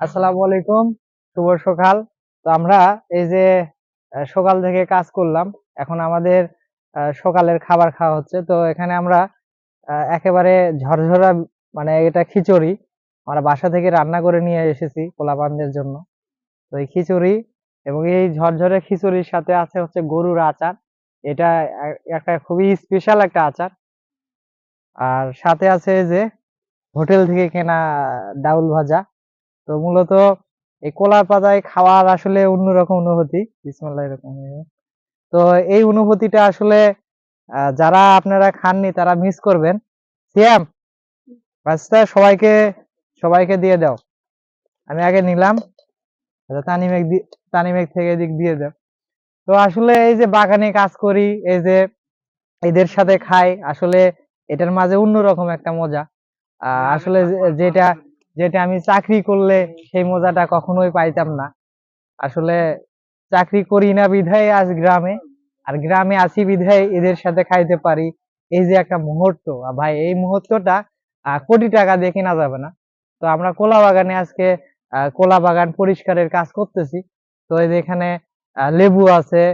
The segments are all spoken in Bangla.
আসসালামু আলাইকুম, শুভ সকাল। তো আমরা এই যে সকাল থেকে কাজ করলাম, এখন আমাদের সকালের খাবার খাওয়া হচ্ছে। তো এখানে আমরা একেবারে ঝরঝরা মানে এটা খিচুড়ি। আমরা বাসা থেকে রান্না করে নিয়ে এসেছি পোলাপানদের জন্য। তো এই খিচুড়ি এবং এই ঝরঝরে খিচুড়ির সাথে আছে হচ্ছে গরুর আচার। এটা একটা খুবই স্পেশাল একটা আচার। আর সাথে আছে যে, হোটেল থেকে কেনা ডাউল ভাজা। তো মূলত এই কলার পাতায় খাওয়ার আসলে অন্যরকম অনুভূতি। বিসমিল্লাহির রহমানির রহিম। তো এই অনুভূতিটা আসলে যারা আপনারা খাননি তারা মিস করবেন। সিয়াম বাচ্চা সবাইকে সবাইকে দিয়ে দাও। আমি আগে নিলাম। আচ্ছা, তানিমেক তানিমেক থেকে এদিক দিয়ে দাও। তো আসলে এই যে বাগানে কাজ করি এই যে এদের সাথে খাই আসলে এটার মাঝে অন্যরকম একটা মজা। আহ, আসলে যেটা যেটা আমি চাকরি করলে সেই মজাটা কখনোই পাইতাম না। আসলে চাকরি করি না বিধায় আজ গ্রামে আর গ্রামে আছি বিধায় এদের সাথে খাইতে পারি। এই যে একটা মুহূর্ত ভাই এই মুহূর্তটা কোটি টাকা দিয়ে কেনা যাবে না। তো আমরা কোলা বাগানে আজকে কোলা বাগান পরিষ্কারের কাজ করতেছি। তো এই যে এখানে আহ, লেবু আছে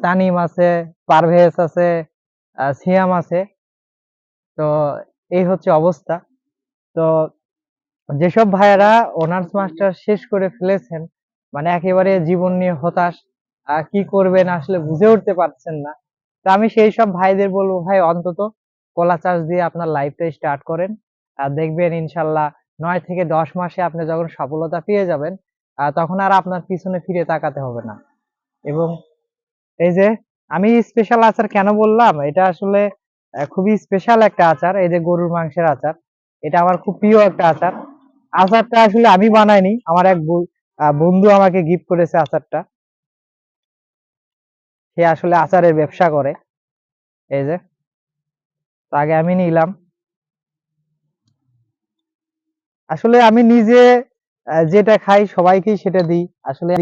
তানিম আছে পারভেজ আছে সিয়াম আছে। তো এই হচ্ছে অবস্থা। তো যেসব ভাইয়েরা অনার্স মাস্টার শেষ করে ফেলেছেন মানে একেবারে জীবন নিয়ে হতাশ কি করবেন আসলে বুঝে উঠতে পারছেন না, তো আমি সেই সব ভাইদের বলব, ভাই, অন্তত কলা চাষ দিয়ে আপনার লাইফটা স্টার্ট করেন, আর দেখবেন ইনশাল্লাহ নয় থেকে দশ মাসে আপনি যখন সফলতা পেয়ে যাবেন তখন আর আপনার পিছনে ফিরে তাকাতে হবে না। এবং এই যে আমি স্পেশাল আচার কেন বললাম? এটা আসলে খুবই স্পেশাল একটা আচার, এই যে গরুর মাংসের আচার। এটা আমার খুব প্রিয় একটা আচার। আচারটা আসলে আমি বানাইনি, আমার এক বন্ধু আমাকে গিফট করেছে আচারটা। সে আসলে আচারের ব্যবসা করে। এই যে আগে আমি নিলাম। আসলে আমি নিজে যেটা খাই সবাইকেই সেটা দিই। আসলে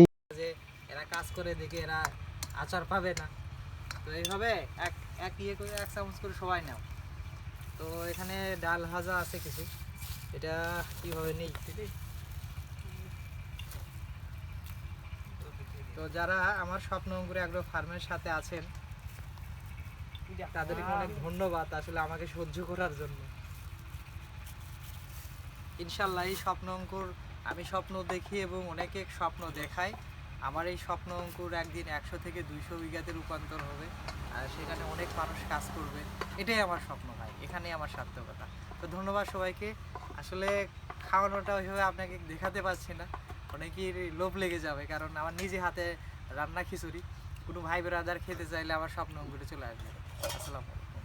এরা কাজ করে দেখে এরা আচার পাবে না। তো এইভাবে এক এক ইয়ে করে এক চামচ করে সবাই নাও। তো এখানে ডাল ভাজা আছে কিছু। এটা কীভাবে নেই? তো যারা আমার স্বপ্ন অঙ্কুরে আগ্রহ ফার্মের সাথে আছেন তাদেরকে অনেক ধন্যবাদ আসলে আমাকে সহ্য করার জন্য। ইনশাল্লাহ এই স্বপ্ন অঙ্কুর আমি স্বপ্ন দেখি এবং অনেকে স্বপ্ন দেখাই আমার এই স্বপ্ন অঙ্কুর একদিন একশো থেকে দুইশো বিঘাতে রূপান্তর হবে আর সেখানে অনেক মানুষ কাজ করবে। এটাই আমার স্বপ্ন ভাই এখানেই আমার সার্থকতা। তো ধন্যবাদ সবাইকে। আসলে খাওয়ানোটা ওইভাবে আপনাকে দেখাতে পারছি না। অনেকের লোভ লেগে যাবে, কারণ আমার নিজে হাতে রান্না খিচুড়ি। কোনো ভাই ব্রাদার খেতে চাইলে আমার স্বপ্ন ঘুরে চলে আসবে। আসসালামু আলাইকুম।